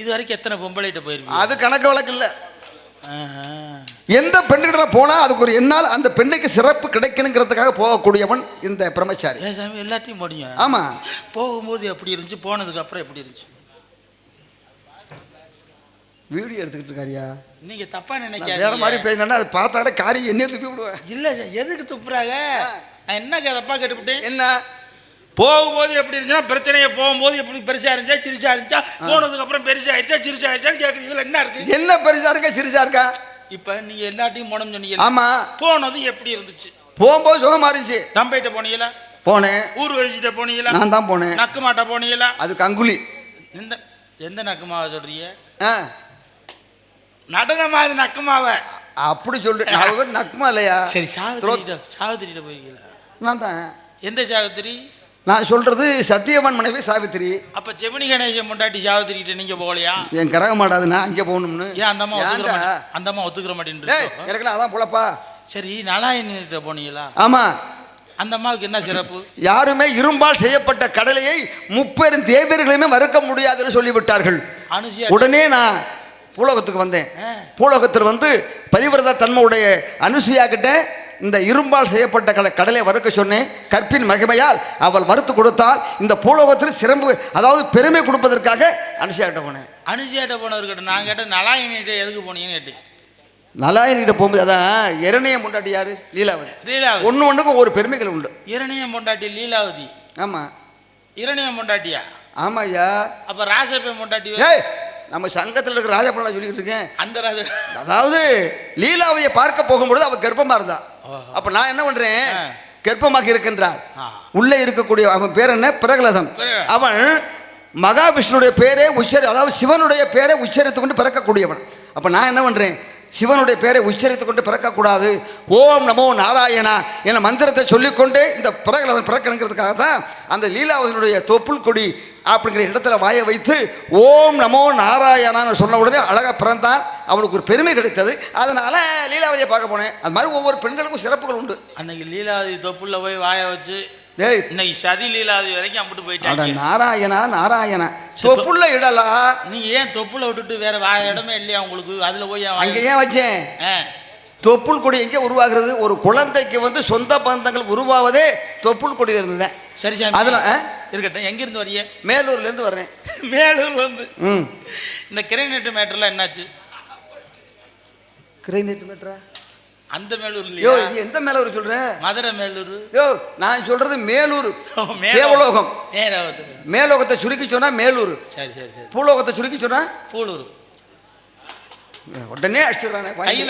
இது வரைக்கும் எத்தனை பொம்பளைகிட்ட போயிருப்பீங்க அது கணக்கு வழக்கு இல்லை. எந்த பெண்கிட்ட போனால் அதுக்கு ஒரு என்னால் அந்த பெண்ணுக்கு சிறப்பு கிடைக்கணுங்கிறதுக்காக போகக்கூடியவன் இந்த பிரம்மச்சாரி. எல்லாத்தையும் போனீங்க ஆமாம் போகும்போது எப்படி இருந்துச்சு போனதுக்கு அப்புறம் எப்படி இருந்துச்சு? வீடியோ எடுத்துக்கிட்டு இருக்காரியா? நீங்க தப்பா நான் வேற மாதிரி பேசினா அது பார்த்தாட காரியம் என்ன துப்பி விடுவேன். இல்ல எதுக்கு துப்புறாங்க? நான் என்ன தப்பா கேட்டுவிட்டேன் என்ன? போகும்போது எப்படி இருந்துச்சுன்னா பிரச்சனையை போகும்போது எப்படி பெருசா இருந்துச்சா சிரிச்சா இருந்துச்சா போனதுக்கு அப்புறம் பெருசா ஆயிடுச்சா சிரிச்சா ஆயிடுச்சான்னு கேக்குறது இதுல என்ன இருக்கு? என்ன பெருசா இருக்கா சிரிச்சா இருக்கா? இப்ப நீங்க எல்லாத்தையும் போனோம் சொன்னீங்க ஆமா. போனது எப்படி இருந்துச்சு? போகும்போது சுகமா இருந்துச்சு. தம்பைட்ட போனீங்களா? போனேன். ஊர் கழிச்சிட்ட போனீங்களா? நான் தான் போனேன். நக்கு மாட்டா போனீங்களா? அது கங்குலி. எந்த எந்த நக்குமாவை சொல்றீங்க? ஆ. நடனமா அது நக்குமாவை? அப்படி சொல்றேன். நான் பேர் நக்குமா இல்லையா? சரி சாவித்திரிட்ட சாவித்திரிட்ட போயிருக்கீங்களா? நான் தான். எந்த சாவித்திரி? நான் சொல்றது சத்தியவான் மனைவி சாவித்திரி. அப்ப செமினி கணேசன் முண்டாட்டி சாவித்திரிகிட்ட நீங்க போகலையா? என் கரக மாட்டாது நான் அங்கே போகணும்னு. ஏன் அந்த அம்மா அந்த அம்மா ஒத்துக்கிற டேய் மாட்டேன் எனக்குலாம் அதான் பொழப்பா. சரி நலாயனிட்ட போனீங்களா? ஆமா. அந்த அம்மாவுக்கு என்ன சிறப்பு? யாருமே இரும்பால் செய்யப்பட்ட கடலையை முப்பெரும் தேவியர்களுமே மறுக்க முடியாதுன்னு சொல்லிவிட்டார்கள். உடனே நான் பூலோகத்துக்கு வந்தேன். பூலோகத்தில் வந்து பதிவிரதா தன்மையுடைய அனுசுயா கிட்ட இந்த இரும்பால் செய்யப்பட்ட கட கடலை வறுக்க சொன்னேன். கற்பின் மகிமையால் அவள் வறுத்து கொடுத்தால் இந்த பூலோகத்தில் சிறப்பு அதாவது பெருமை கொடுப்பதற்காக அனுசுயா கிட்ட போனேன் அனுசியாட்ட போனவர்கிட்ட நான் கேட்டேன் நலாயனிட்ட எதுக்கு போனீங்கன்னு கேட்டேன். நலாயனிகிட்ட போகும்போது அதான் இரணைய முண்டாட்டி யாரு? லீலாவதி. லீலாவதி. ஒன்று ஒன்றுக்கும் ஒரு பெருமைகள் உண்டு. இரணியம் பொண்டாட்டி லீலாவதி. ஆமாம் இரணியம் பொண்டாட்டியா? ஆமாம் ஐயா அப்ப ராசப்பை பொண்டாட்டி ஏய் நம்ம சங்கத்தில் இருக்கிற ராஜப்பண்ணா சொல்லிக்கிட்டு இருக்கேன். அந்த ராஜ. அதாவது லீலாவதியை பார்க்க போகும்பொழுது அவ கர்ப்பமா இருந்தா. அப்ப நான் என்ன பண்றேன்? ஆ. கர்ப்பமாக இருக்கின்றார். உள்ளே இருக்கக்கூடிய அவன் பேர் என்ன? பிரகலதன். அவன் மகாவிஷ்ணுடைய பேரே உச்சரி அதாவது சிவனுடைய பேரை உச்சரித்து கொண்டு பிறக்கக்கூடியவன். அப்ப நான் என்ன பண்றேன்? சிவனுடைய பேரை உச்சரித்து கொண்டு பிறக்கக்கூடாது. ஓம் நமோ நாராயணா என மந்திரத்தை சொல்லிக்கொண்டே இந்த பிரகலதன் பிறக்கணுங்கிறதுக்காக தான் அந்த லீலாவதியினுடைய தொப்புள் கொடி அப்படிங்கிற இடத்துல வாயை வைத்து ஓம் நமோ நாராயணான்னு சொன்ன உடனே அழகாக பிறந்தான். அவனுக்கு ஒரு பெருமை கிடைத்தது. அதனால லீலாவதியை பார்க்க போனேன். அது மாதிரி ஒவ்வொரு பெண்களுக்கும் சிறப்புகள் உண்டு. அன்னைக்கு லீலாவதி தொப்புள்ள போய் வாய வச்சு இன்னைக்கு சதி லீலாவதி வரைக்கும் அம்பிட்டு போயிட்டாங்க. நாராயணா நாராயணா. தொப்புள்ள இடலா? நீங்க ஏன் தொப்புல விட்டுட்டு வேற வா இடமே இல்லையா உங்களுக்கு? அதுல போய் அங்க வாய- ஏன் வச்சேன்? தொப்புள் கொடி எங்கே உருவாகிறது? ஒரு குழந்தைக்கு வந்து சொந்த பந்தங்கள் உருவாவதே தொப்புள் கொடியில் இருந்தது சரி சாமி. அதுல? இருக்கட்டும். எங்க இருந்து வரிய மேலூர்ல இருந்து வர்றேன். மேலூர்ல இருந்து. ம். இந்த கிரைநெட் மேட்டர்லாம் என்னாச்சு? கிரைநெட் மீட்டரா? அந்த மேலூர் யோ இது எந்த மேலூர் சொல்ற? மதுரை மேலூர். யோ நான் சொல்றது மேலூர். தேவலோகம். மேலோகத்தை சுருக்கி சொன்னா மேலூர். சரி சரி சரி. பூலோகத்தை சுருக்கி சொன்னா? பூலூர். உடனே அடிச்சிடுறானே கையில